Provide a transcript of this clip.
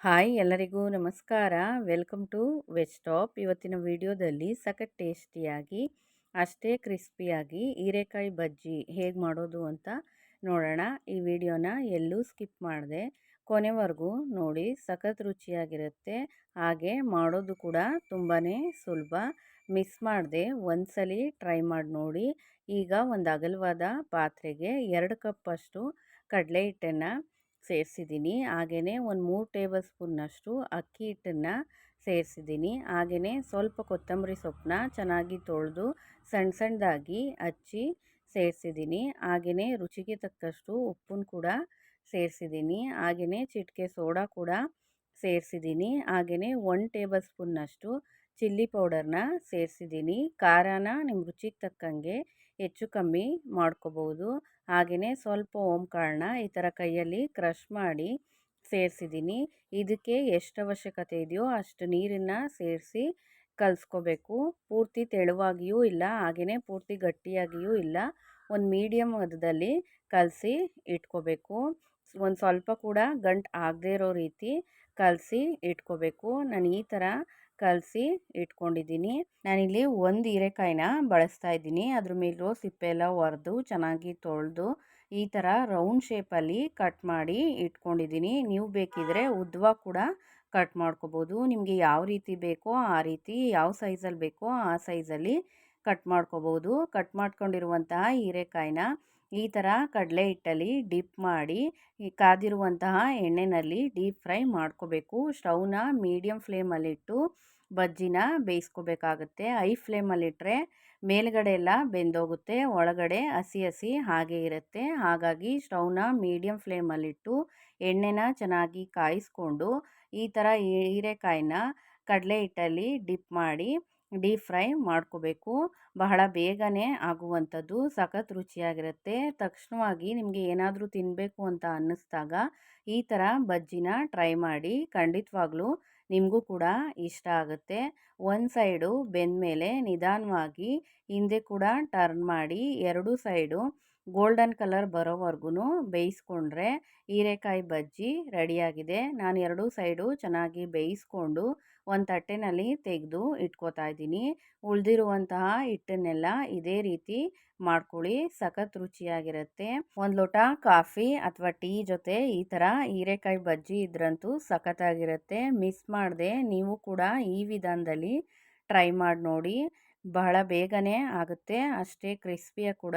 Hi ಎಲ್ಲರಿಗೂ ನಮಸ್ಕಾರ. Welcome to veg top. ಇವತ್ತಿನ ವಿಡಿಯೋದಲ್ಲಿ ಸಖತ್ ಟೇಸ್ಟಿಯಾಗಿ, ಅಷ್ಟೇ ಕ್ರಿಸ್ಪಿಯಾಗಿ ಹೀರೆಕಾಯಿ ಬಜ್ಜಿ ಹೇಗೆ ಮಾಡೋದು ಅಂತ ನೋಡೋಣ. ಈ ವಿಡಿಯೋನ ಎಲ್ಲೂ ಸ್ಕಿಪ್ ಮಾಡಿದೆ, ಕೊನೆವರೆಗೂ ನೋಡಿ ಸಖತ್ ರುಚಿಯಾಗಿರುತ್ತೆ. ಹಾಗೆ ಮಾಡೋದು ಕೂಡ ತುಂಬಾ ಸುಲಭ. ಮಿಸ್ ಮಾಡಿದೆ ಒಂದ್ಸಲಿ ಟ್ರೈ ಮಾಡಿ ನೋಡಿ. ಈಗ ಒಂದು ಅಗಲವಾದ ಪಾತ್ರೆಗೆ ಎರಡು ಕಪ್ಪಷ್ಟು ಕಡಲೆ ಹಿಟ್ಟನ್ನು ಸೇರಿಸಿದ್ದೀನಿ. ಹಾಗೆಯೇ ಒಂದು ಮೂರು ಟೇಬಲ್ ಸ್ಪೂನ್ನಷ್ಟು ಅಕ್ಕಿ ಹಿಟ್ಟನ್ನು ಸೇರಿಸಿದ್ದೀನಿ. ಹಾಗೆಯೇ ಸ್ವಲ್ಪ ಕೊತ್ತಂಬರಿ ಸೊಪ್ಪನ್ನ ಚೆನ್ನಾಗಿ ತೊಳೆದು ಸಣ್ಣ ಸಣ್ಣದಾಗಿ ಹಚ್ಚಿ ಸೇರಿಸಿದ್ದೀನಿ. ಹಾಗೆಯೇ ರುಚಿಗೆ ತಕ್ಕಷ್ಟು ಉಪ್ಪನ್ನು ಕೂಡ ಸೇರಿಸಿದ್ದೀನಿ. ಹಾಗೆಯೇ ಚಿಟಿಕೆ ಸೋಡಾ ಕೂಡ ಸೇರಿಸಿದ್ದೀನಿ. ಹಾಗೆಯೇ ಒನ್ ಟೇಬಲ್ ಸ್ಪೂನ್ನಷ್ಟು ಚಿಲ್ಲಿ ಪೌಡರ್ನ ಸೇರಿಸಿದ್ದೀನಿ. ಖಾರನ ನಿಮ್ಮ ರುಚಿಗೆ ತಕ್ಕಂಗೆ ಹೆಚ್ಚು ಕಮ್ಮಿ ಮಾಡ್ಕೋಬೋದು ಹಾಗೆಯೇ ಸ್ವಲ್ಪ ಓಂಕಾಳನ್ನ ಈ ಥರ ಕೈಯಲ್ಲಿ ಕ್ರಷ್ ಮಾಡಿ ಸೇರಿಸಿದ್ದೀನಿ. ಇದಕ್ಕೆ ಎಷ್ಟು ಅವಶ್ಯಕತೆ ಇದೆಯೋ ಅಷ್ಟು ನೀರನ್ನು ಸೇರಿಸಿ ಕಲಿಸ್ಕೋಬೇಕು. ಪೂರ್ತಿ ತೆಳುವಾಗಿಯೂ ಇಲ್ಲ ಹಾಗೆಯೇ ಪೂರ್ತಿ ಗಟ್ಟಿಯಾಗಿಯೂ ಇಲ್ಲ. ಒಂದು ಮೀಡಿಯಮ್ ಹದದಲ್ಲಿ ಕಲಸಿ ಇಟ್ಕೋಬೇಕು. ಒಂದು ಸ್ವಲ್ಪ ಕೂಡ ಗಂಟು ಆಗದೇ ಇರೋ ರೀತಿ ಕಲಸಿ ಇಟ್ಕೋಬೇಕು. ನಾನು ಈ ಥರ ಕಲಸಿ ಇಟ್ಕೊಂಡಿದ್ದೀನಿ. ನಾನಿಲ್ಲಿ ಒಂದು ಹೀರೆಕಾಯಿನ ಬಳಸ್ತಾ ಇದ್ದೀನಿ. ಅದ್ರ ಮೇಲೂ ಸಿಪ್ಪೆ ಎಲ್ಲ ಒರೆದು ಚೆನ್ನಾಗಿ ತೊಳೆದು ಈ ಥರ ರೌಂಡ್ ಶೇಪಲ್ಲಿ ಕಟ್ ಮಾಡಿ ಇಟ್ಕೊಂಡಿದ್ದೀನಿ. ನೀವು ಬೇಕಿದ್ರೆ ಉದ್ವ ಕೂಡ ಕಟ್ ಮಾಡ್ಕೋಬೋದು. ನಿಮಗೆ ಯಾವ ರೀತಿ ಬೇಕೋ ಆ ರೀತಿ, ಯಾವ ಸೈಜಲ್ಲಿ ಬೇಕೋ ಆ ಸೈಜಲ್ಲಿ ಕಟ್ ಮಾಡ್ಕೋಬೋದು. ಕಟ್ ಮಾಡ್ಕೊಂಡಿರುವಂತಹ ಹೀರೆಕಾಯಿನ ಈ ಥರ ಕಡಲೆ ಹಿಟ್ಟಲ್ಲಿ ಡಿಪ್ ಮಾಡಿ, ಈ ಕಾದಿರುವಂತಹ ಎಣ್ಣೆಯಲ್ಲಿ ಡೀಪ್ ಫ್ರೈ ಮಾಡ್ಕೋಬೇಕು. ಸ್ಟವ್ನ ಮೀಡಿಯಮ್ ಫ್ಲೇಮಲ್ಲಿಟ್ಟು ಬಜ್ಜಿನ ಬೇಯಿಸ್ಕೋಬೇಕಾಗುತ್ತೆ. ಐ ಫ್ಲೇಮಲ್ಲಿಟ್ಟರೆ ಮೇಲ್ಗಡೆ ಎಲ್ಲ ಬೆಂದೋಗುತ್ತೆ, ಒಳಗಡೆ ಹಸಿ ಹಸಿ ಹಾಗೆ ಇರುತ್ತೆ. ಹಾಗಾಗಿ ಸ್ಟವ್ನ ಮೀಡಿಯಮ್ ಫ್ಲೇಮಲ್ಲಿಟ್ಟು ಎಣ್ಣೆನ ಚೆನ್ನಾಗಿ ಕಾಯಿಸ್ಕೊಂಡು ಈ ಥರ ಹೀರೆಕಾಯಿನ ಕಡಲೆ ಹಿಟ್ಟಲ್ಲಿ ಡಿಪ್ ಮಾಡಿ ಡೀಪ್ ಫ್ರೈ ಮಾಡ್ಕೋಬೇಕು. ಬಹಳ ಬೇಗನೆ ಆಗುವಂಥದ್ದು, ಸಖತ್ ರುಚಿಯಾಗಿರುತ್ತೆ. ತಕ್ಷಣವಾಗಿ ನಿಮಗೆ ಏನಾದರೂ ತಿನ್ನಬೇಕು ಅಂತ ಅನ್ನಿಸ್ದಾಗ ಈ ಥರ ಬಜ್ಜಿನ ಟ್ರೈ ಮಾಡಿ. ಖಂಡಿತವಾಗ್ಲೂ ನಿಮಗೂ ಕೂಡ ಇಷ್ಟ ಆಗುತ್ತೆ. ಒಂದು ಸೈಡು ಬೆಂದಮೇಲೆ ನಿಧಾನವಾಗಿ ಹಿಂದೆ ಕೂಡ ಟರ್ನ್ ಮಾಡಿ, ಎರಡು ಸೈಡು ಗೋಲ್ಡನ್ ಕಲರ್ ಬರೋವರೆಗೂ ಬೇಯಿಸ್ಕೊಂಡ್ರೆ ಹೀರೆಕಾಯಿ ಬಜ್ಜಿ ರೆಡಿಯಾಗಿದೆ. ನಾನು ಎರಡೂ ಸೈಡು ಚೆನ್ನಾಗಿ ಬೇಯಿಸ್ಕೊಂಡು ಒಂದು ತಟ್ಟೆನಲ್ಲಿ ತೆಗೆದು ಇಟ್ಕೋತಾ ಇದ್ದೀನಿ. ಉಳಿದಿರುವಂತಹ ಹಿಟ್ಟನ್ನೆಲ್ಲ ಇದೇ ರೀತಿ ಮಾಡ್ಕೊಳ್ಳಿ. ಸಖತ್ ರುಚಿಯಾಗಿರುತ್ತೆ. ಒಂದು ಲೋಟ ಕಾಫಿ ಅಥವಾ ಟೀ ಜೊತೆ ಈ ಥರ ಹೀರೆಕಾಯಿ ಬಜ್ಜಿ ಇದ್ರಂತೂ ಸಖತ್ತಾಗಿರುತ್ತೆ. ಮಿಸ್ ಮಾಡಿದೆ ನೀವು ಕೂಡ ಈ ವಿಧಾನದಲ್ಲಿ ಟ್ರೈ ಮಾಡಿ ನೋಡಿ. ಬಹಳ ಬೇಗನೆ ಆಗುತ್ತೆ. ಅಷ್ಟೇ ಕ್ರಿಸ್ಪಿಯಾಗಿ ಕೂಡ